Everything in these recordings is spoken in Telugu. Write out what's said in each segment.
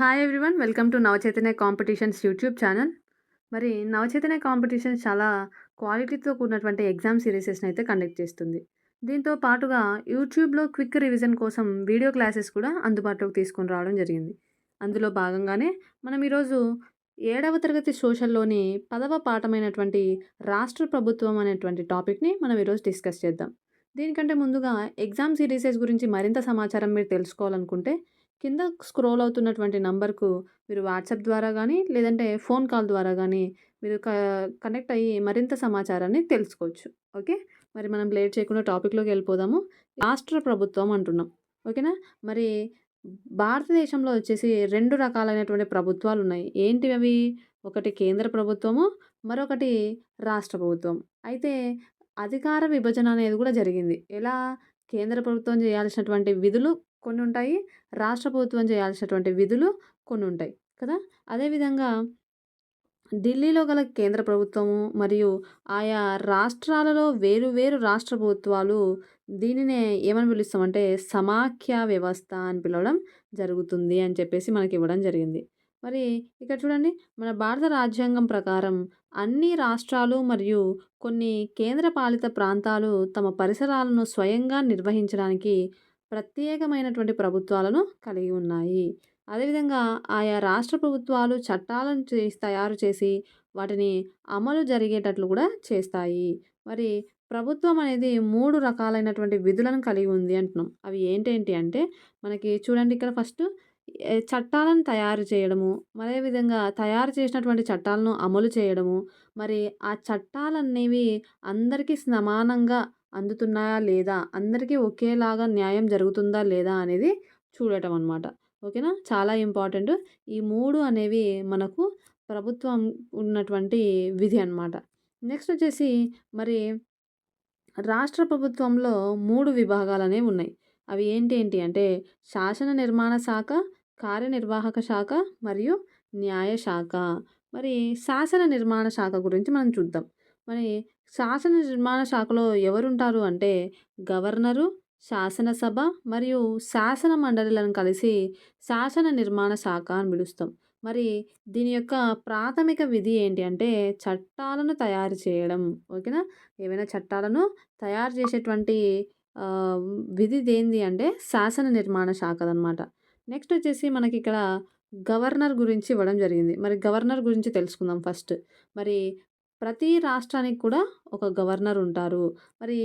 Hi everyone welcome to Navachaitanya competitions YouTube channel మరి నవచైతన్య కాంపిటీషన్స్ చాలా క్వాలిటీతో కూడినటువంటి ఎగ్జామ్ సిరీసెస్ని అయితే కండక్ట్ చేస్తుంది. దీంతో పాటుగా యూట్యూబ్లో క్విక్ రివిజన్ కోసం వీడియో క్లాసెస్ కూడా అందుబాటులోకి తీసుకొని రావడం జరిగింది. అందులో భాగంగానే మనం ఈరోజు ఏడవ తరగతి సోషల్లోని పదవ పాఠమైనటువంటి రాష్ట్ర ప్రభుత్వం అనేటువంటి టాపిక్ని మనం ఈరోజు డిస్కస్ చేద్దాం. దీనికంటే ముందుగా ఎగ్జామ్ సిరీసెస్ గురించి మరింత సమాచారం మీరు తెలుసుకోవాలనుకుంటే కింద స్క్రోల్ అవుతున్నటువంటి నంబర్కు మీరు వాట్సాప్ ద్వారా కానీ లేదంటే ఫోన్ కాల్ ద్వారా కానీ మీరు క కనెక్ట్ అయ్యి మరింత సమాచారాన్ని తెలుసుకోవచ్చు. ఓకే? మరి మనం లేట్ చేయకుండా టాపిక్లోకి వెళ్ళిపోదాము. రాష్ట్ర ప్రభుత్వం అంటున్నాం. ఓకేనా? మరి భారతదేశంలో వచ్చేసి రెండు రకాలైనటువంటి ప్రభుత్వాలు ఉన్నాయి. ఏంటివి అవి? ఒకటి కేంద్ర ప్రభుత్వము మరొకటి రాష్ట్ర ప్రభుత్వం. అయితే అధికార విభజన అనేది కూడా జరిగింది. ఎలా? కేంద్ర ప్రభుత్వం చేయాల్సినటువంటి విధులు కొన్ని ఉంటాయి రాష్ట్ర ప్రభుత్వం చేయాల్సినటువంటి విధులు కొన్ని ఉంటాయి కదా అదేవిధంగా ఢిల్లీలో గల కేంద్ర ప్రభుత్వము మరియు ఆయా రాష్ట్రాలలో వేరు వేరు రాష్ట్ర ప్రభుత్వాలు దీనినే ఏమని పిలుస్తామంటే సమాఖ్య వ్యవస్థ అని పిలవడం జరుగుతుంది అని చెప్పేసి మనకి ఇవ్వడం జరిగింది. మరి ఇక్కడ చూడండి మన భారత రాజ్యాంగం ప్రకారం అన్ని రాష్ట్రాలు మరియు కొన్ని కేంద్రపాలిత ప్రాంతాలు తమ పరిసరాలను స్వయంగా నిర్వహించడానికి ప్రత్యేకమైనటువంటి ప్రభుత్వాలను కలిగి ఉన్నాయి. అదేవిధంగా ఆయా రాష్ట్ర ప్రభుత్వాలు చట్టాలను చేసి తయారు చేసి వాటిని అమలు జరిగేటట్లు కూడా చేస్తాయి. మరి ప్రభుత్వం అనేది మూడు రకాలైనటువంటి విధులను కలిగి ఉంది అంటున్నాం. అవి ఏంటేంటి అంటే మనకి చూడండి ఇక్కడ ఫస్ట్ చట్టాలను తయారు చేయడము మరే విధంగా తయారు చేసినటువంటి చట్టాలను అమలు చేయడము. మరి ఆ చట్టాలనేవి అందరికీ సమానంగా అందుతున్నాయా లేదా? అందరికీ ఒకేలాగా న్యాయం జరుగుతుందా లేదా అనేది చూడటం అనమాట ఓకేనా? చాలా ఇంపార్టెంట్. ఈ మూడు అనేవి మనకు ప్రభుత్వం ఉన్నటువంటి విధి అనమాట నెక్స్ట్ వచ్చేసి మరి రాష్ట్ర ప్రభుత్వంలో మూడు విభాగాలు అనేవి ఉన్నాయి. అవి ఏంటి ఏంటి అంటే శాసన నిర్మాణ శాఖ కార్యనిర్వాహక శాఖ మరియు న్యాయ శాఖ. మరి శాసన నిర్మాణ శాఖ గురించి మనం చూద్దాం. మరి శాసన నిర్మాణ శాఖలో ఎవరుంటారు అంటే గవర్నరు శాసనసభ మరియు శాసన మండలిలను కలిసి శాసన నిర్మాణ శాఖ అని పిలుస్తాం. మరి దీని యొక్క ప్రాథమిక విధి ఏంటి అంటే చట్టాలను తయారు చేయడం ఓకేనా? ఏవైనా చట్టాలను తయారు చేసేటువంటి విధి దేంది అంటే శాసన నిర్మాణ శాఖ అనమాట నెక్స్ట్ వచ్చేసి మనకి ఇక్కడ గవర్నర్ గురించి ఇవ్వడం జరిగింది. మరి గవర్నర్ గురించి తెలుసుకుందాం ఫస్ట్. మరి ప్రతి రాష్ట్రానికి కూడా ఒక గవర్నర్ ఉంటారు. మరి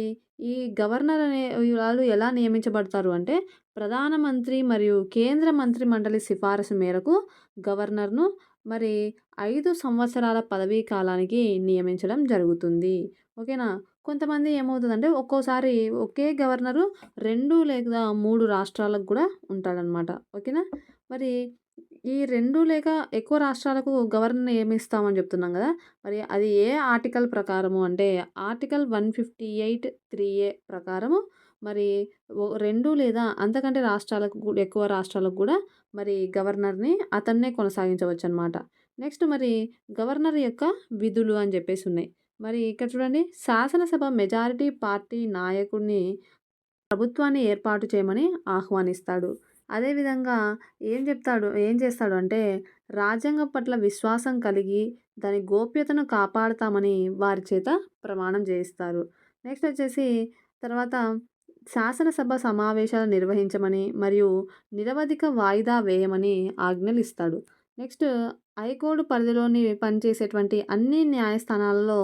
ఈ గవర్నర్ అనే వాళ్ళు ఎలా నియమించబడతారు అంటే ప్రధానమంత్రి మరియు కేంద్ర మంత్రి మండలి సిఫారసు మేరకు గవర్నర్ను మరి ఐదు సంవత్సరాల పదవీ కాలానికి నియమించడం జరుగుతుంది. ఓకేనా? కొంతమంది ఏమవుతుందంటే ఒక్కోసారి ఒకే గవర్నరు రెండు లేదా మూడు రాష్ట్రాలకు కూడా ఉంటాడనమాట. ఓకేనా? మరి ఈ రెండు లేక ఎక్కువ రాష్ట్రాలకు గవర్నర్ నియమిస్తామని చెప్తున్నాం కదా! మరి అది ఏ ఆర్టికల్ ప్రకారము? అంటే article one fifty eight three A ప్రకారము మరి రెండు లేదా అంతకంటే రాష్ట్రాలకు కూడా ఎక్కువ రాష్ట్రాలకు కూడా మరి గవర్నర్ని అతన్నే కొనసాగించవచ్చు అనమాట నెక్స్ట్ మరి గవర్నర్ యొక్క విధులు అని చెప్పేసి ఉన్నాయి. మరి ఇక్కడ చూడండి శాసనసభ మెజారిటీ పార్టీ నాయకుడిని ప్రభుత్వాన్ని ఏర్పాటు చేయమని ఆహ్వానిస్తాడు. అదేవిధంగా ఏం చెప్తాడు ఏం చేస్తాడు అంటే రాజ్యాంగం పట్ల విశ్వాసం కలిగి దాని గోప్యతను కాపాడతామని వారి చేత ప్రమాణం చేయిస్తారు. నెక్స్ట్ వచ్చేసి తర్వాత శాసనసభ సమావేశాలు నిర్వహించమని మరియు నిరవధిక వాయిదా వేయమని ఆజ్ఞలు ఇస్తాడు నెక్స్ట్ హైకోర్టు పరిధిలోని పనిచేసేటువంటి అన్ని న్యాయస్థానాలలో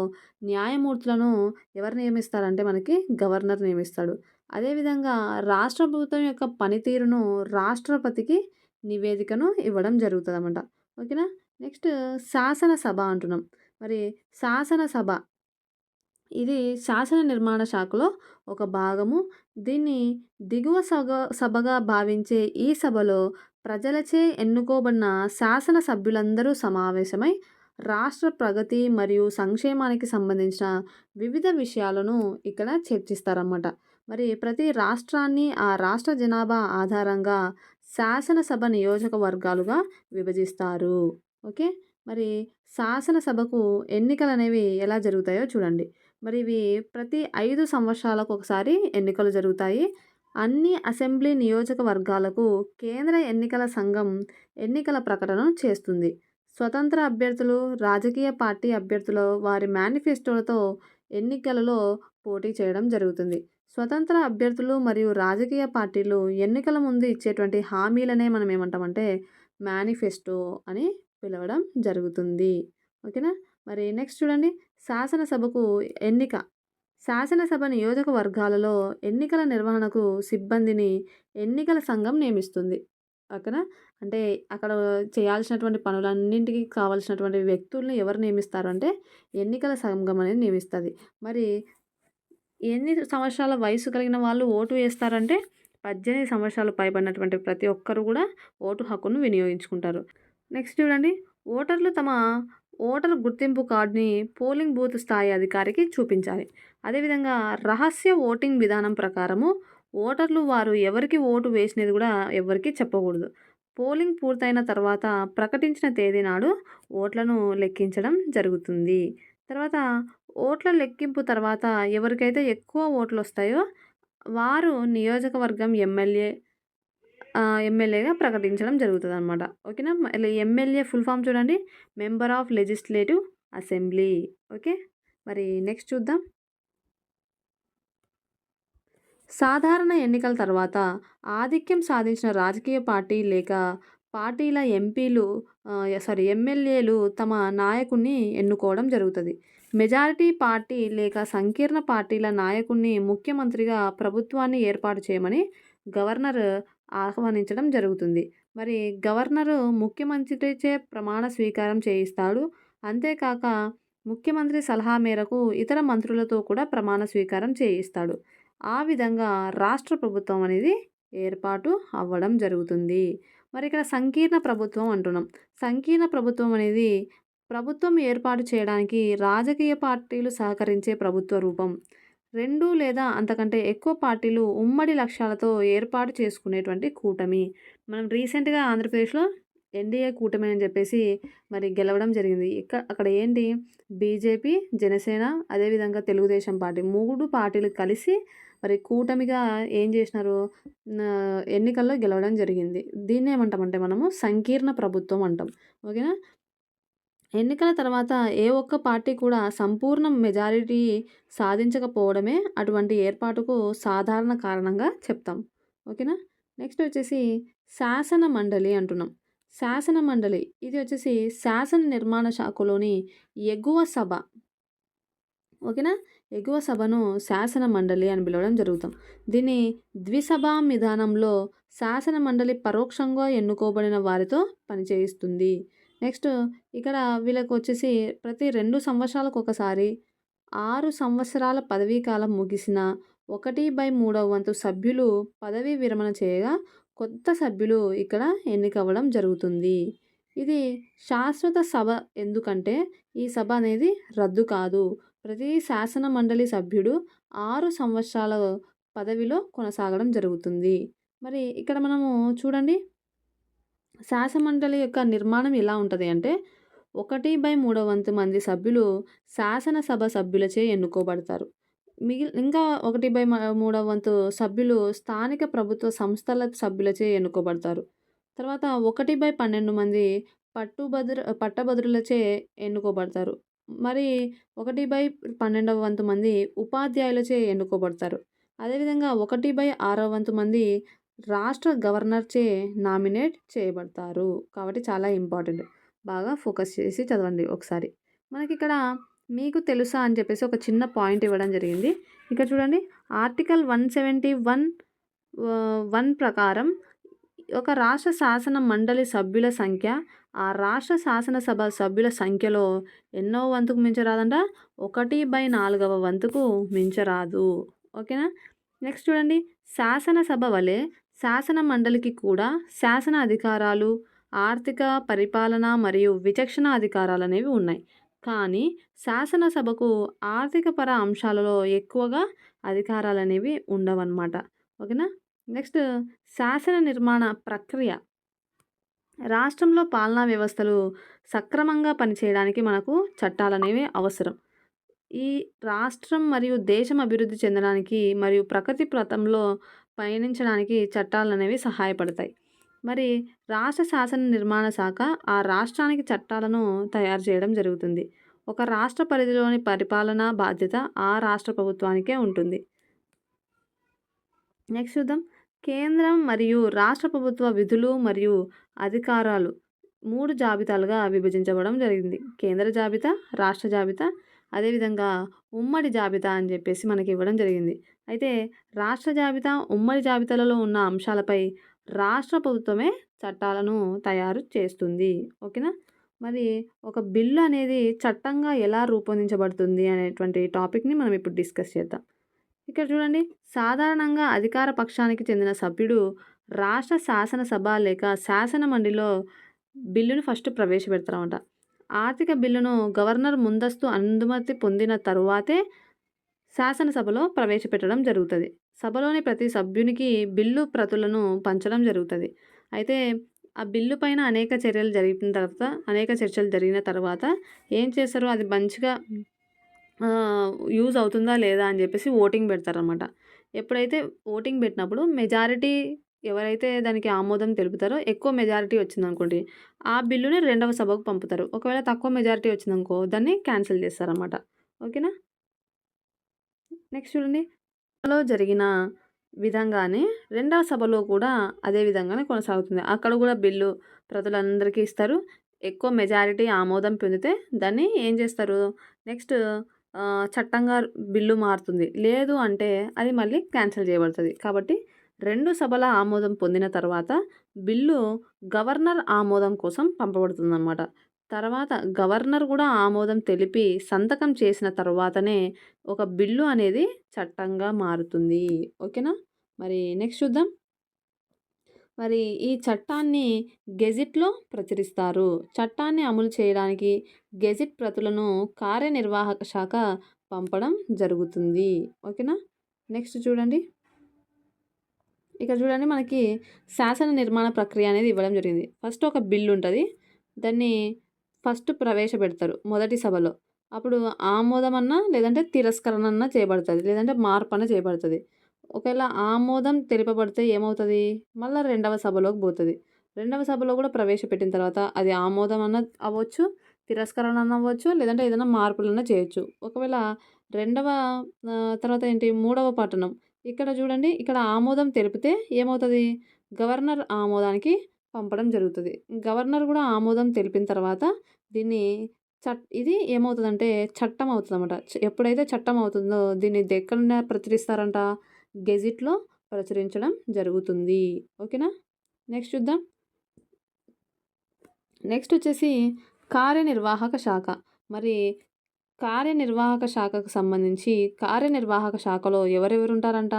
న్యాయమూర్తులను ఎవరు నియమిస్తారంటే మనకి గవర్నర్ నియమిస్తాడు. అదేవిధంగా రాష్ట్ర ప్రభుత్వం యొక్క పనితీరును రాష్ట్రపతికి నివేదికను ఇవ్వడం జరుగుతుంది అన్నమాట ఓకేనా? నెక్స్ట్ శాసనసభ అంటున్నాం. మరి శాసనసభ ఇది శాసన నిర్మాణ శాఖలో ఒక భాగము. దీన్ని దిగువ సగ సభగా భావించే ఈ సభలో ప్రజలచే ఎన్నుకోబడిన శాసన సభ్యులందరూ సమావేశమై రాష్ట్ర ప్రగతి మరియు సంక్షేమానికి సంబంధించిన వివిధ విషయాలను ఇక్కడ చర్చిస్తారన్నమాట. మరి ప్రతి రాష్ట్రాన్ని ఆ రాష్ట్ర జనాభా ఆధారంగా శాసనసభ నియోజకవర్గాలుగా విభజిస్తారు. ఓకే? మరి శాసనసభకు ఎన్నికలు అనేవి ఎలా జరుగుతాయో చూడండి. మరి ఇవి ప్రతి ఐదు సంవత్సరాలకు ఒకసారి ఎన్నికలు జరుగుతాయి. అన్ని అసెంబ్లీ నియోజకవర్గాలకు కేంద్ర ఎన్నికల సంఘం ఎన్నికల ప్రకటన చేస్తుంది. స్వతంత్ర అభ్యర్థులు రాజకీయ పార్టీ అభ్యర్థులు వారి మేనిఫెస్టోలతో ఎన్నికలలో పోటీ చేయడం జరుగుతుంది. స్వతంత్ర అభ్యర్థులు మరియు రాజకీయ పార్టీలు ఎన్నికల ముందు ఇచ్చేటువంటి హామీలనే మనం ఏమంటామంటే మేనిఫెస్టో అని పిలవడం జరుగుతుంది. ఓకేనా? మరి నెక్స్ట్ చూడండి. శాసనసభకు ఎన్నిక. శాసనసభ నియోజకవర్గాలలో ఎన్నికల నిర్వహణకు సిబ్బందిని ఎన్నికల సంఘం నియమిస్తుంది. ఓకేనా? అంటే అక్కడ చేయాల్సినటువంటి పనులన్నింటికి కావాల్సినటువంటి వ్యక్తుల్ని ఎవరు నియమిస్తారు అంటే ఎన్నికల సంఘం అనేది నియమిస్తుంది. మరి ఎన్ని సంవత్సరాల వయసు కలిగిన వాళ్ళు ఓటు వేస్తారంటే పద్దెనిమిది సంవత్సరాలు పైబడినటువంటి ప్రతి ఒక్కరు కూడా ఓటు హక్కును వినియోగించుకుంటారు. నెక్స్ట్ చూడండి. ఓటర్లు తమ ఓటర్ గుర్తింపు కార్డుని పోలింగ్ బూత్ స్థాయి అధికారికి చూపించాలి. అదేవిధంగా రహస్య ఓటింగ్ విధానం ప్రకారము ఓటర్లు వారు ఎవరికి ఓటు వేసినది కూడా ఎవరికి చెప్పకూడదు. పోలింగ్ పూర్తయిన తర్వాత ప్రకటించిన తేదీ నాడు ఓట్లను లెక్కించడం జరుగుతుంది. తర్వాత ఓట్ల లెక్కింపు తర్వాత ఎవరికైతే ఎక్కువ ఓట్లు వస్తాయో వారు నియోజకవర్గం ఎమ్మెల్యే ఎమ్మెల్యేగా ప్రకటించడం జరుగుతుంది అనమాట ఓకేనా ఎమ్మెల్యే ఫుల్ ఫామ్ చూడండి. Member of legislative assembly. Okay? మరి నెక్స్ట్ చూద్దాం. సాధారణ ఎన్నికల తర్వాత ఆధిక్యం సాధించిన రాజకీయ పార్టీ లేక పార్టీల ఎంపీలు సారీ ఎమ్మెల్యేలు తమ నాయకుడిని ఎన్నుకోవడం జరుగుతుంది. మెజారిటీ పార్టీ లేక సంకీర్ణ పార్టీల నాయకుణ్ణి ముఖ్యమంత్రిగా ప్రభుత్వాన్ని ఏర్పాటు చేయమని గవర్నర్ ఆహ్వానించడం జరుగుతుంది. మరి గవర్నరు ముఖ్యమంత్రిచే ప్రమాణ స్వీకారం చేయిస్తాడు. అంతేకాక ముఖ్యమంత్రి సలహా మేరకు ఇతర మంత్రులతో కూడా ప్రమాణ స్వీకారం చేయిస్తాడు. ఆ విధంగా రాష్ట్ర ప్రభుత్వం అనేది ఏర్పాటు అవ్వడం జరుగుతుంది. మరి ఇక్కడ సంకీర్ణ ప్రభుత్వం అంటున్నాం. సంకీర్ణ ప్రభుత్వం అనేది ప్రభుత్వం ఏర్పాటు చేయడానికి రాజకీయ పార్టీలు సహకరించే ప్రభుత్వ రూపం. రెండు లేదా అంతకంటే ఎక్కువ పార్టీలు ఉమ్మడి లక్ష్యాలతో ఏర్పాటు చేసుకునేటువంటి కూటమి. మనం రీసెంట్గా ఆంధ్రప్రదేశ్లో ఎన్డీఏ కూటమి అని చెప్పేసి మరి గెలవడం జరిగింది. ఇక్కడ అక్కడ ఏంటి? బీజేపీ జనసేన అదేవిధంగా తెలుగుదేశం పార్టీ మూడు పార్టీలు కలిసి మరి కూటమిగా ఏం చేసినారు? ఎన్నికల్లో గెలవడం జరిగింది. దీన్ని ఏమంటామంటే మనము సంకీర్ణ ప్రభుత్వం అంటాం. ఓకేనా? ఎన్నికల తర్వాత ఏ ఒక్క పార్టీ కూడా సంపూర్ణ మెజారిటీ సాధించకపోవడమే అటువంటి ఏర్పాటుకు సాధారణ కారణంగా చెప్తాం. ఓకేనా? నెక్స్ట్ వచ్చేసి శాసన మండలి అంటున్నాం. శాసన మండలి ఇది వచ్చేసి శాసన నిర్మాణ శాఖలోని ఎగువ సభ. ఓకేనా? ఎగువ సభను శాసన మండలి అని పిలవడం జరుగుతాం. దీన్ని ద్విసభా విధానంలో శాసన మండలి పరోక్షంగా ఎన్నుకోబడిన వారితో పనిచేయిస్తుంది. నెక్స్ట్ ఇక్కడ వీళ్ళకి వచ్చేసి ప్రతి రెండు సంవత్సరాలకు ఒకసారి ఆరు సంవత్సరాల పదవీ కాలం ముగిసిన ఒకటి బై మూడవ వంతు సభ్యులు పదవీ విరమణ చేయగా కొత్త సభ్యులు ఇక్కడ ఎన్నికవ్వడం జరుగుతుంది. ఇది శాశ్వత సభ ఎందుకంటే ఈ సభ అనేది రద్దు కాదు. ప్రతి శాసన మండలి సభ్యుడు ఆరు సంవత్సరాల పదవిలో కొనసాగడం జరుగుతుంది. మరి ఇక్కడ మనము చూడండి శాసనమండలి యొక్క నిర్మాణం ఎలా ఉంటుంది అంటే ఒకటి బై మూడవ వంతు మంది సభ్యులు శాసనసభ సభ్యులచే ఎన్నుకోబడతారు. మిగిలి ఇంకా ఒకటి బై మూడవ వంతు సభ్యులు స్థానిక ప్రభుత్వ సంస్థల సభ్యులచే ఎన్నుకోబడతారు. తర్వాత ఒకటి బై పన్నెండు మంది పట్టుబదురు పట్టభద్రులచే ఎన్నుకోబడతారు. మరి ఒకటి బై పన్నెండవ వంతు మంది ఉపాధ్యాయులచే ఎన్నుకోబడతారు. అదేవిధంగా ఒకటి బై ఆరవ వంతు మంది రాష్ట్ర గవర్నర్చే నామినేట్ చేయబడతారు. కాబట్టి చాలా ఇంపార్టెంట్. బాగా ఫోకస్ చేసి చదవండి ఒకసారి. మనకి ఇక్కడ మీకు తెలుసా అని చెప్పేసి ఒక చిన్న పాయింట్ ఇవ్వడం జరిగింది. ఇక్కడ చూడండి. Article one seventy one one ప్రకారం ఒక రాష్ట్ర శాసన మండలి సభ్యుల సంఖ్య ఆ రాష్ట్ర శాసనసభ సభ్యుల సంఖ్యలో ఎన్నో వంతుకు మించరాదంట? ఒకటి బై నాలుగవ వంతుకు మించరాదు. ఓకేనా? నెక్స్ట్ చూడండి. శాసనసభ వలె శాసన మండలికి కూడా శాసన అధికారాలు ఆర్థిక పరిపాలన మరియు విచక్షణ అధికారాలు అనేవి ఉన్నాయి. కానీ శాసనసభకు ఆర్థికపర అంశాలలో ఎక్కువగా అధికారాలు అనేవి ఉండవన్నమాట. ఓకేనా? నెక్స్ట్ శాసన నిర్మాణ ప్రక్రియ. రాష్ట్రంలో పాలనా వ్యవస్థలు సక్రమంగా పనిచేయడానికి మనకు చట్టాలు అనేవి అవసరం. ఈ రాష్ట్రం మరియు దేశం అభివృద్ధి చెందడానికి మరియు ప్రగతి ప్రతంలో పయనించడానికి చట్టాలు అనేవి సహాయపడతాయి. మరి రాష్ట్ర శాసన నిర్మాణ శాఖ ఆ రాష్ట్రానికి చట్టాలను తయారు చేయడం జరుగుతుంది. ఒక రాష్ట్ర పరిధిలోని పరిపాలనా బాధ్యత ఆ రాష్ట్ర ప్రభుత్వానికే ఉంటుంది. నెక్స్ట్ చూద్దాం. కేంద్రం మరియు రాష్ట్ర ప్రభుత్వ విధులు మరియు అధికారాలు మూడు జాబితాలుగా విభజించబడడం జరిగింది. కేంద్ర జాబితా, రాష్ట్ర జాబితా, అదేవిధంగా ఉమ్మడి జాబితా అని చెప్పేసి మనకి ఇవ్వడం జరిగింది. అయితే రాష్ట్ర జాబితా, ఉమ్మడి జాబితాలలో ఉన్న అంశాలపై రాష్ట్ర ప్రభుత్వమే చట్టాలను తయారు చేస్తుంది. ఓకేనా? మరి ఒక బిల్లు అనేది చట్టంగా ఎలా రూపొందించబడుతుంది అనేటువంటి టాపిక్‌ని మనం ఇప్పుడు డిస్కస్ చేద్దాం. ఇక్కడ చూడండి సాధారణంగా అధికార పక్షానికి చెందిన సభ్యుడు రాష్ట్ర శాసనసభ లేక శాసన మండలిలో బిల్లును ఫస్ట్ ప్రవేశపెడతారన్నమాట. ఆర్థిక బిల్లును గవర్నర్ ముందస్తు అనుమతి పొందిన తరువాతే శాసనసభలో ప్రవేశపెట్టడం జరుగుతుంది సభలోని ప్రతి సభ్యునికి బిల్లు ప్రతులను పంచడం జరుగుతుంది అయితే ఆ బిల్లు పైన అనేక చర్యలు జరిగిన తర్వాత అనేక చర్చలు జరిగిన తర్వాత ఏం చేస్తారు అది మంచిగా యూజ్ అవుతుందా లేదా అని చెప్పేసి ఓటింగ్ పెడతారనమాట ఎప్పుడైతే ఓటింగ్ పెట్టినప్పుడు మెజారిటీ ఎవరైతే దానికి ఆమోదం తెలుపుతారో ఎక్కువ మెజారిటీ వచ్చిందనుకోండి ఆ బిల్లుని రెండవ సభకు పంపుతారు. ఒకవేళ తక్కువ మెజారిటీ వచ్చిందనుకో దాన్ని క్యాన్సిల్ చేస్తారనమాట ఓకేనా? నెక్స్ట్ చూడండి. లో జరిగిన విధంగానే రెండవ సభలో కూడా అదే విధంగానే కొనసాగుతుంది. అక్కడ కూడా బిల్లు ప్రజలందరికీ ఇస్తారు. ఎక్కువ మెజారిటీ ఆమోదం పొందితే దాన్ని ఏం చేస్తారు నెక్స్ట్ చట్టంగా బిల్లు మారుతుంది. లేదు అంటే అది మళ్ళీ క్యాన్సిల్ చేయబడుతుంది కాబట్టి రెండు సభల ఆమోదం పొందిన తర్వాత బిల్లు గవర్నర్ ఆమోదం కోసం పంపబడుతుందన్నమాట. తర్వాత గవర్నర్ కూడా ఆమోదం తెలిపి సంతకం చేసిన తర్వాతనే ఒక బిల్లు అనేది చట్టంగా మారుతుంది. ఓకేనా? మరి నెక్స్ట్ చూద్దాం. మరి ఈ చట్టాన్ని గెజిట్‌లో ప్రచురిస్తారు. చట్టాన్ని అమలు చేయడానికి గెజిట్ ప్రతులను కార్యనిర్వాహక శాఖ పంపడం జరుగుతుంది. ఓకేనా? నెక్స్ట్ చూడండి. ఇక్కడ చూడండి మనకి శాసన నిర్మాణ ప్రక్రియ అనేది ఇవ్వడం జరిగింది. ఫస్ట్ ఒక బిల్లు ఉంటుంది దాన్ని ఫస్ట్ ప్రవేశపెడతారు మొదటి సభలో. అప్పుడు ఆమోదం అన్నా లేదంటే తిరస్కరణ అన్నా చేయబడుతుంది లేదంటే మార్పు అన్న చేయబడుతుంది. ఒకవేళ ఆమోదం తెలిపబడితే ఏమవుతుంది? మళ్ళీ రెండవ సభలోకి పోతుంది. రెండవ సభలో కూడా ప్రవేశపెట్టిన తర్వాత అది ఆమోదం అన్న అవ్వచ్చు, తిరస్కరణ అన్న అవ్వచ్చు, లేదంటే ఏదైనా మార్పులన్నా చేయొచ్చు. ఒకవేళ రెండవ తర్వాత ఏంటి? మూడవ పట్టణం. ఇక్కడ చూడండి ఇక్కడ ఆమోదం తెలిపితే ఏమవుతుంది? గవర్నర్ ఆమోదానికి పంపడం జరుగుతుంది గవర్నర్ కూడా ఆమోదం తెలిపిన తర్వాత దీన్ని చట్ ఇది ఏమవుతుందంటే చట్టం అవుతుంది అనమాట ఎప్పుడైతే చట్టం అవుతుందో దీన్ని ఎక్కడ ప్రచురిస్తారంట గెజిట్‌లో ప్రచురించడం జరుగుతుంది. ఓకేనా? నెక్స్ట్ చూద్దాం. నెక్స్ట్ వచ్చేసి కార్యనిర్వాహక శాఖ. మరి కార్యనిర్వాహక శాఖకు సంబంధించి కార్యనిర్వాహక శాఖలో ఎవరెవరు ఉంటారంట?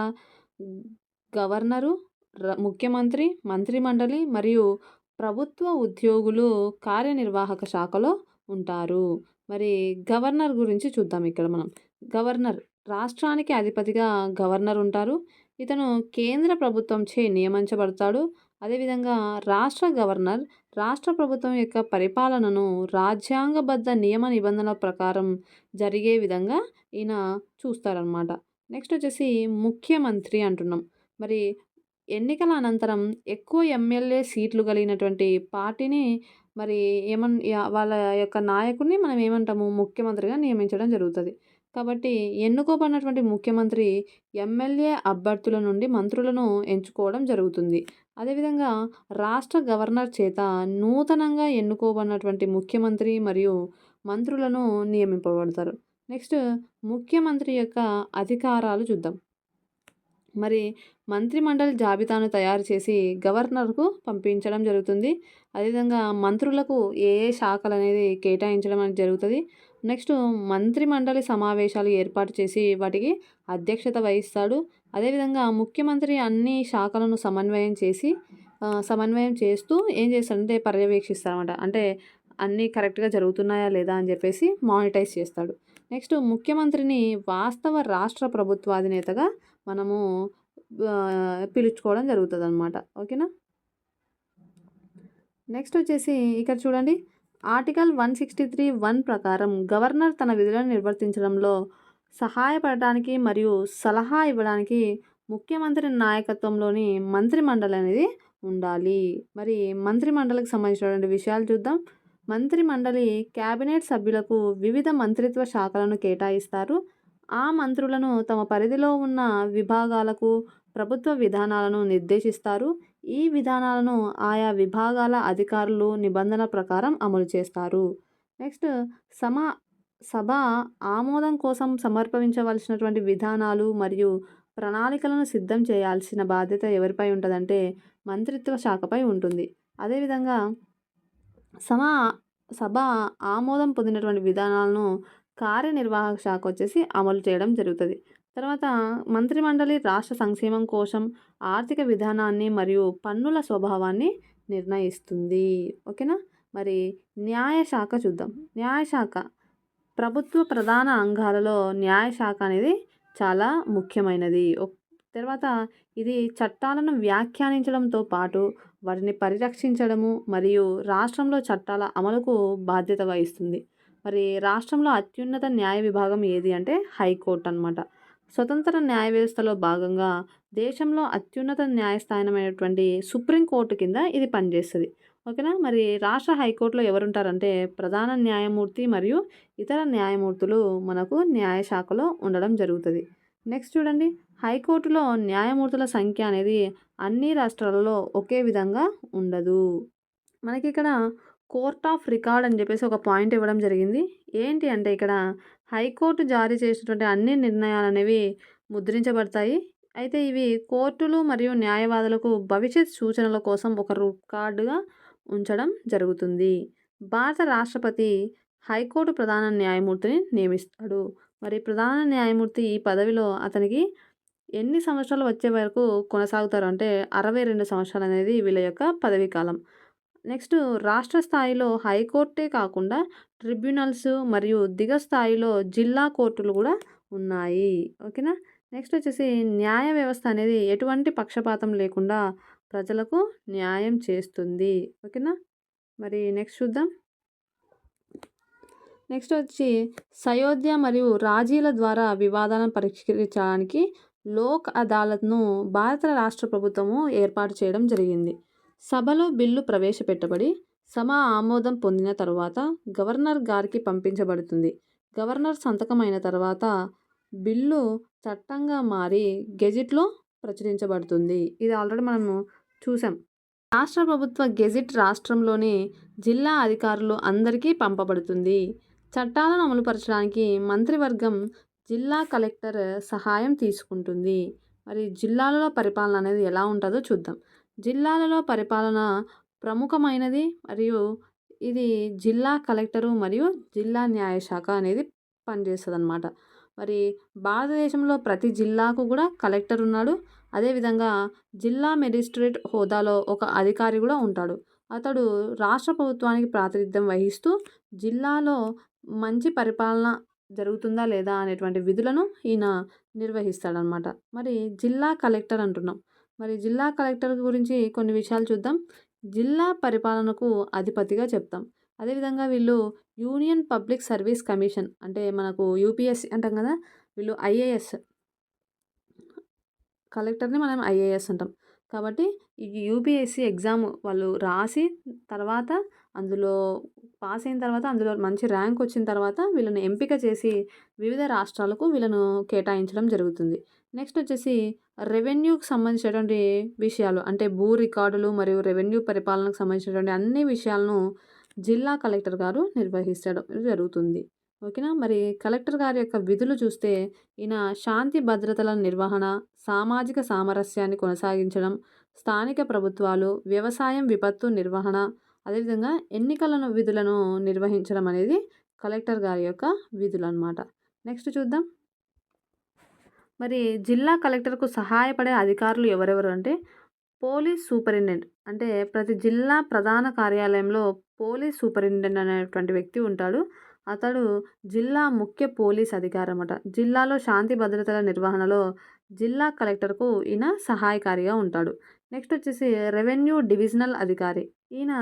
గవర్నరు, ముఖ్యమంత్రి, మంత్రిమండలి మరియు ప్రభుత్వ ఉద్యోగులు కార్యనిర్వాహక శాఖలో ఉంటారు. మరి గవర్నర్ గురించి చూద్దాం ఇక్కడ మనం. గవర్నర్ రాష్ట్రానికి అధిపతిగా గవర్నర్ ఉంటారు. ఇతను కేంద్ర ప్రభుత్వంచే నియమించబడతాడు. అదేవిధంగా రాష్ట్ర గవర్నర్ రాష్ట్ర ప్రభుత్వం యొక్క పరిపాలనను రాజ్యాంగబద్ధ నియమ నిబంధనల ప్రకారం జరిగే విధంగా ఈయన చూస్తారన్నమాట. నెక్స్ట్ వచ్చేసి ముఖ్యమంత్రి అంటున్నాం. మరి ఎన్నికల అనంతరం ఎక్కువ ఎమ్మెల్యే సీట్లు కలిగినటువంటి పార్టీని మరి ఏమన్ వాళ్ళ యొక్క నాయకుడిని మనం ఏమంటాము ముఖ్యమంత్రిగా నియమించడం జరుగుతుంది కాబట్టి ఎన్నుకోబడినటువంటి ముఖ్యమంత్రి ఎమ్మెల్యే అభ్యర్థుల నుండి మంత్రులను ఎంచుకోవడం జరుగుతుంది. అదేవిధంగా రాష్ట్ర గవర్నర్ చేత నూతనంగా ఎన్నుకోబడినటువంటి ముఖ్యమంత్రి మరియు మంత్రులను నియమింపబడతారు. నెక్స్ట్ ముఖ్యమంత్రి యొక్క అధికారాలు చూద్దాం. మరి మంత్రిమండలి జాబితాను తయారు చేసి గవర్నర్‌కు పంపించడం జరుగుతుంది. అదేవిధంగా మంత్రులకు ఏ ఏ శాఖలనేది కేటాయించడం అనేది జరుగుతుంది నెక్స్ట్ మంత్రిమండలి సమావేశాలు ఏర్పాటు చేసి వాటికి అధ్యక్షత వహిస్తాడు. అదేవిధంగా ముఖ్యమంత్రి అన్ని శాఖలను సమన్వయం చేసి సమన్వయం చేస్తూ ఏం చేస్తాడంటే పర్యవేక్షిస్తాడన్నమాట. అంటే అన్నీ కరెక్ట్‌గా జరుగుతున్నాయా లేదా అని చెప్పేసి మానిటైజ్ చేస్తాడు. నెక్స్ట్ ముఖ్యమంత్రిని వాస్తవ రాష్ట్ర ప్రభుత్వాధినేతగా మనము పిలుచుకోవడం జరుగుతుంది అనమాట ఓకేనా? నెక్స్ట్ వచ్చేసి ఇక్కడ చూడండి. ఆర్టికల్ 163(1) ప్రకారం గవర్నర్ తన విధులను నిర్వర్తించడంలో సహాయపడటానికి మరియు సలహా ఇవ్వడానికి ముఖ్యమంత్రి నాయకత్వంలోని మంత్రిమండలి అనేది ఉండాలి మరి మంత్రిమండలికి సంబంధించినటువంటి విషయాలు చూద్దాం మంత్రిమండలి క్యాబినెట్ సభ్యులకు వివిధ మంత్రిత్వ శాఖలను కేటాయిస్తారు ఆ మంత్రులను తమ పరిధిలో ఉన్న విభాగాలకు ప్రభుత్వ విధానాలను నిర్దేశిస్తారు. ఈ విధానాలను ఆయా విభాగాల అధికారులు నిబంధనల ప్రకారం అమలు చేస్తారు. నెక్స్ట్ సమా సభ ఆమోదం కోసం సమర్పించవలసినటువంటి విధానాలు మరియు ప్రణాళికలను సిద్ధం చేయాల్సిన బాధ్యత ఎవరిపై ఉంటుందంటే మంత్రిత్వ శాఖపై ఉంటుంది. అదేవిధంగా సమా సభ ఆమోదం పొందినటువంటి విధానాలను కార్యనిర్వాహక శాఖ వచ్చేసి అమలు చేయడం జరుగుతుంది. తర్వాత మంత్రిమండలి రాష్ట్ర సంక్షేమం కోసం ఆర్థిక విధానాన్ని మరియు పన్నుల స్వభావాన్ని నిర్ణయిస్తుంది. ఓకేనా? మరి న్యాయశాఖ చూద్దాం. న్యాయశాఖ ప్రభుత్వ ప్రధాన అంగాలలో న్యాయశాఖ అనేది చాలా ముఖ్యమైనది. తర్వాత ఇది చట్టాలను వ్యాఖ్యానించడంతో పాటు వాటిని పరిరక్షించడము మరియు రాష్ట్రంలో చట్టాల అమలుకు బాధ్యత వహిస్తుంది. మరి రాష్ట్రంలో అత్యున్నత న్యాయ విభాగం ఏది అంటే హైకోర్టు అనమాట స్వతంత్ర న్యాయ వ్యవస్థలో భాగంగా దేశంలో అత్యున్నత న్యాయస్థానమైనటువంటి సుప్రీంకోర్టు కింద ఇది పనిచేస్తుంది. ఓకేనా? మరి రాష్ట్ర హైకోర్టులో ఎవరుంటారంటే ప్రధాన న్యాయమూర్తి మరియు ఇతర న్యాయమూర్తులు మనకు న్యాయశాఖలో ఉండడం జరుగుతుంది. నెక్స్ట్ చూడండి. హైకోర్టులో న్యాయమూర్తుల సంఖ్య అనేది అన్ని రాష్ట్రాలలో ఒకే విధంగా ఉండదు. మనకి ఇక్కడ కోర్ట్ ఆఫ్ రికార్డ్ అని చెప్పేసి ఒక పాయింట్ ఇవ్వడం జరిగింది. ఏంటి అంటే ఇక్కడ హైకోర్టు జారీ చేసినటువంటి అన్ని నిర్ణయాలు అనేవి ముద్రించబడతాయి. అయితే ఇవి కోర్టులు మరియు న్యాయవాదులకు భవిష్యత్ సూచనల కోసం ఒక రికార్డుగా ఉంచడం జరుగుతుంది. భారత రాష్ట్రపతి హైకోర్టు ప్రధాన న్యాయమూర్తిని నియమిస్తాడు. మరి ప్రధాన న్యాయమూర్తి ఈ పదవిలో అతనికి ఎన్ని సంవత్సరాలు వచ్చే వరకు కొనసాగుతారు అంటే అరవై రెండు సంవత్సరాలు అనేది వీళ్ళ యొక్క పదవీ కాలం నెక్స్ట్ రాష్ట్ర స్థాయిలో హైకోర్టే కాకుండా ట్రిబ్యునల్స్ మరియు దిగ స్థాయిలో జిల్లా కోర్టులు కూడా ఉన్నాయి. ఓకేనా? నెక్స్ట్ వచ్చేసి న్యాయ వ్యవస్థ అనేది ఎటువంటి పక్షపాతం లేకుండా ప్రజలకు న్యాయం చేస్తుంది. ఓకేనా? మరి నెక్స్ట్ చూద్దాం. నెక్స్ట్ వచ్చి సయోధ్య మరియు రాజీల ద్వారా వివాదాలను పరిష్కరించడానికి లోక్ అదాలత్ను భారత రాష్ట్ర ప్రభుత్వము ఏర్పాటు చేయడం జరిగింది. సభలో బిల్లు ప్రవేశపెట్టబడి సమ ఆమోదం పొందిన తర్వాత గవర్నర్ గారికి పంపించబడుతుంది. గవర్నర్ సంతకమైన తర్వాత బిల్లు చట్టంగా మారి గెజిట్లో ప్రచురించబడుతుంది. ఇది ఆల్రెడీ మనము చూసాం. రాష్ట్ర ప్రభుత్వ గెజిట్ రాష్ట్రంలోని జిల్లా అధికారులు అందరికీ పంపబడుతుంది. చట్టాలను అమలుపరచడానికి మంత్రివర్గం జిల్లా కలెక్టర్ సహాయం తీసుకుంటుంది. మరి జిల్లాలలో పరిపాలన అనేది ఎలా ఉంటుందో చూద్దాం. జిల్లాలలో పరిపాలన ప్రముఖమైనది మరియు ఇది జిల్లా కలెక్టరు మరియు జిల్లా న్యాయశాఖ అనేది పనిచేస్తుంది అనమాట మరి భారతదేశంలో ప్రతి జిల్లాకు కూడా కలెక్టర్ ఉన్నాడు. అదేవిధంగా జిల్లా మెజిస్ట్రేట్ హోదాలో ఒక అధికారి కూడా ఉంటాడు. అతడు రాష్ట్ర ప్రభుత్వానికి ప్రాతినిధ్యం వహిస్తూ జిల్లాలో మంచి పరిపాలన జరుగుతుందా లేదా అనేటువంటి విధులను ఈయన నిర్వహిస్తాడనమాట మరి జిల్లా కలెక్టర్ అంటున్నాం. మరి జిల్లా కలెక్టర్ గురించి కొన్ని విషయాలు చూద్దాం. జిల్లా పరిపాలనకు అధిపతిగా చెప్తాం. అదేవిధంగా వీళ్ళు యూనియన్ పబ్లిక్ సర్వీస్ కమిషన్ అంటే మనకు యూపీఎస్సి అంటాం కదా వీళ్ళు ఐఏఎస్. కలెక్టర్ని మనం ఐఏఎస్ అంటాం. కాబట్టి ఈ యూపీఎస్సి ఎగ్జామ్ వాళ్ళు రాసి తర్వాత అందులో పాస్ అయిన తర్వాత అందులో మంచి ర్యాంక్ వచ్చిన తర్వాత వీళ్ళని ఎంపిక చేసి వివిధ రాష్ట్రాలకు వీళ్ళను కేటాయించడం జరుగుతుంది. నెక్స్ట్ వచ్చేసి రెవెన్యూకి సంబంధించినటువంటి విషయాలు. అంటే భూ రికార్డులు మరియు రెవెన్యూ పరిపాలనకు సంబంధించినటువంటి అన్ని విషయాలను జిల్లా కలెక్టర్ గారు నిర్వహించడం జరుగుతుంది. ఓకేనా? మరి కలెక్టర్ గారి యొక్క విధులు చూస్తే ఈయన శాంతి భద్రతల నిర్వహణ సామాజిక సామరస్యాన్ని కొనసాగించడం స్థానిక ప్రభుత్వాలు వ్యవసాయం విపత్తు నిర్వహణ అదేవిధంగా ఎన్నికలను విధులను నిర్వహించడం అనేది కలెక్టర్ గారి యొక్క విధులు అనమాట నెక్స్ట్ చూద్దాం. మరి జిల్లా కలెక్టర్కు సహాయపడే అధికారులు ఎవరెవరు అంటే పోలీస్ సూపరింటెండెంట్ అంటే ప్రతి జిల్లా ప్రధాన కార్యాలయంలో పోలీస్ సూపరింటెండెంట్ అనేటువంటి వ్యక్తి ఉంటాడు. అతడు జిల్లా ముఖ్య పోలీస్ అధికారి అన్నమాట జిల్లాలో శాంతి భద్రతల నిర్వహణలో జిల్లా కలెక్టర్కు ఈయన సహాయకారిగా ఉంటాడు. నెక్స్ట్ వచ్చేసి రెవెన్యూ డివిజనల్ అధికారి. ఈయన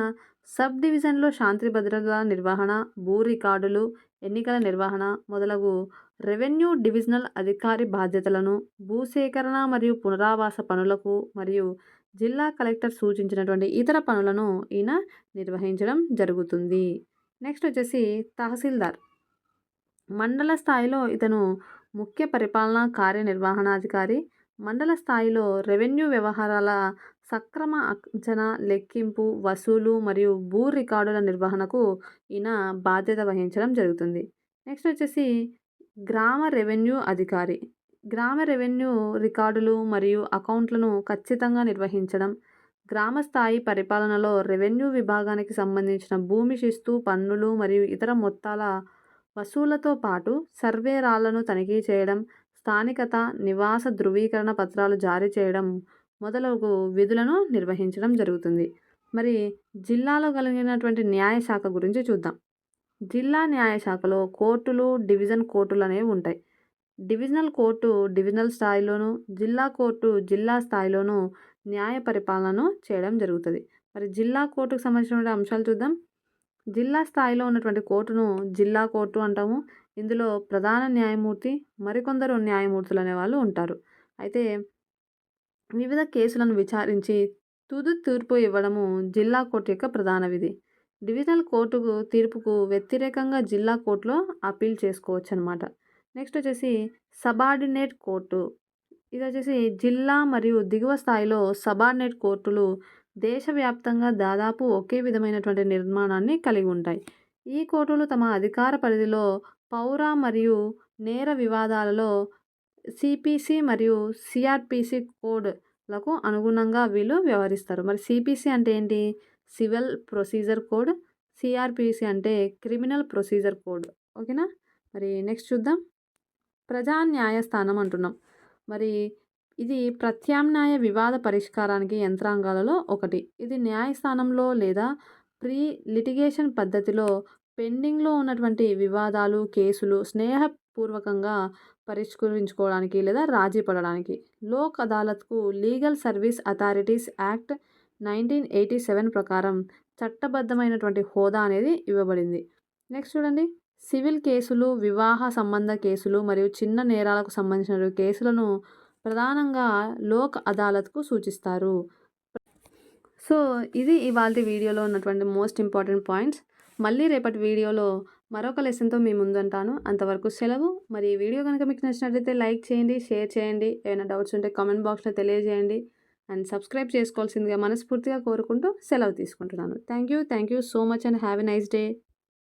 సబ్ డివిజన్లో శాంతి భద్రతల నిర్వహణ భూ రికార్డులు ఎన్నికల నిర్వహణ మొదలగు రెవెన్యూ డివిజనల్ అధికారి బాధ్యతలను భూసేకరణ మరియు పునరావాస పనులకు మరియు జిల్లా కలెక్టర్ సూచించినటువంటి ఇతర పనులను ఈయన నిర్వహించడం జరుగుతుంది. నెక్స్ట్ వచ్చేసి తహసీల్దార్. మండల స్థాయిలో ఇతను ముఖ్య పరిపాలనా కార్యనిర్వహణాధికారి. మండల స్థాయిలో రెవెన్యూ వ్యవహారాల సక్రమ అంచనా లెక్కింపు వసూలు మరియు భూ రికార్డుల నిర్వహణకు ఈయన బాధ్యత వహించడం జరుగుతుంది. నెక్స్ట్ వచ్చేసి గ్రామ రెవెన్యూ అధికారి. గ్రామ రెవెన్యూ రికార్డులు మరియు అకౌంట్లను ఖచ్చితంగా నిర్వహించడం గ్రామ స్థాయి పరిపాలనలో రెవెన్యూ విభాగానికి సంబంధించిన భూమి శిస్తు పన్నులు మరియు ఇతర మొత్తాల వసూళ్ళతో పాటు సర్వేరాలను తనిఖీ చేయడం స్థానికత నివాస ధృవీకరణ పత్రాలు జారీ చేయడం మొదలగు విధులను నిర్వహించడం జరుగుతుంది. మరి జిల్లాలో కలిగినటువంటి న్యాయశాఖ గురించి చూద్దాం. జిల్లా న్యాయశాఖలో కోర్టులు డివిజన్ కోర్టులు అనేవి ఉంటాయి. డివిజనల్ కోర్టు డివిజనల్ స్థాయిలోను జిల్లా కోర్టు జిల్లా స్థాయిలోను న్యాయ పరిపాలనను చేయడం జరుగుతుంది. మరి జిల్లా కోర్టుకు సంబంధించిన అంశాలు చూద్దాం. జిల్లా స్థాయిలో ఉన్నటువంటి కోర్టును జిల్లా కోర్టు అంటాము. ఇందులో ప్రధాన న్యాయమూర్తి మరికొందరు న్యాయమూర్తులు అనేవాళ్ళు ఉంటారు. అయితే వివిధ కేసులను విచారించి తుది తీర్పు ఇవ్వడము జిల్లా కోర్టు యొక్క ప్రధాన విధి. డివిజనల్ కోర్టుకు తీర్పుకు వ్యతిరేకంగా జిల్లా కోర్టులో అప్పీల్ చేసుకోవచ్చు అనమాట నెక్స్ట్ వచ్చేసి సబార్డినేట్ కోర్టు. ఇది వచ్చేసి జిల్లా మరియు దిగువ స్థాయిలో సబార్డినేట్ కోర్టులు దేశవ్యాప్తంగా దాదాపు ఒకే విధమైనటువంటి నిర్మాణాన్ని కలిగి ఉంటాయి. ఈ కోర్టులు తమ అధికార పరిధిలో పౌర మరియు నేర వివాదాలలో సిపిసి మరియు సిఆర్పిసి కోడ్లకు అనుగుణంగా వీళ్ళు వ్యవహరిస్తారు. మరి సిపిసి అంటే ఏంటి? సివిల్ ప్రొసీజర్ కోడ్ సిఆర్పిసి అంటే క్రిమినల్ ప్రొసీజర్ కోడ్. ఓకేనా? మరి నెక్స్ట్ చూద్దాం. ప్రజా న్యాయస్థానం అంటున్నాం. మరి ఇది ప్రత్యామ్నాయ వివాద పరిష్కారానికి యంత్రాంగాలలో ఒకటి. ఇది న్యాయస్థానంలో లేదా ప్రీ లిటిగేషన్ పద్ధతిలో పెండింగ్లో ఉన్నటువంటి వివాదాలు కేసులు స్నేహపూర్వకంగా పరిష్కరించుకోవడానికి లేదా రాజీ పడడానికి Lok అదాలత్కు legal service authorities act nineteen eighty seven ప్రకారం చట్టబద్ధమైనటువంటి హోదా అనేది ఇవ్వబడింది. నెక్స్ట్ చూడండి. సివిల్ కేసులు వివాహ సంబంధ కేసులు మరియు చిన్న నేరాలకు సంబంధించిన కేసులను ప్రధానంగా లోక్ అదాలత్కు సూచిస్తారు. సో ఇది ఇవాళ వీడియోలో ఉన్నటువంటి మోస్ట్ ఇంపార్టెంట్ పాయింట్స్. మళ్ళీ రేపటి వీడియోలో మరొక లెసన్తో మీ ముందుంటాను అంతవరకు సెలవు. మరి ఈ వీడియో కనుక మీకు నచ్చినట్లయితే లైక్ చేయండి షేర్ చేయండి. ఏమైనా డౌట్స్ ఉంటే కామెంట్ బాక్స్లో తెలియజేయండి. అండ్ సబ్స్క్రైబ్ చేసుకోవాల్సిందిగా మనస్ఫూర్తిగా కోరుకుంటూ సెలవు తీసుకుంటున్నాను. Thank you thank you so much and have a nice day.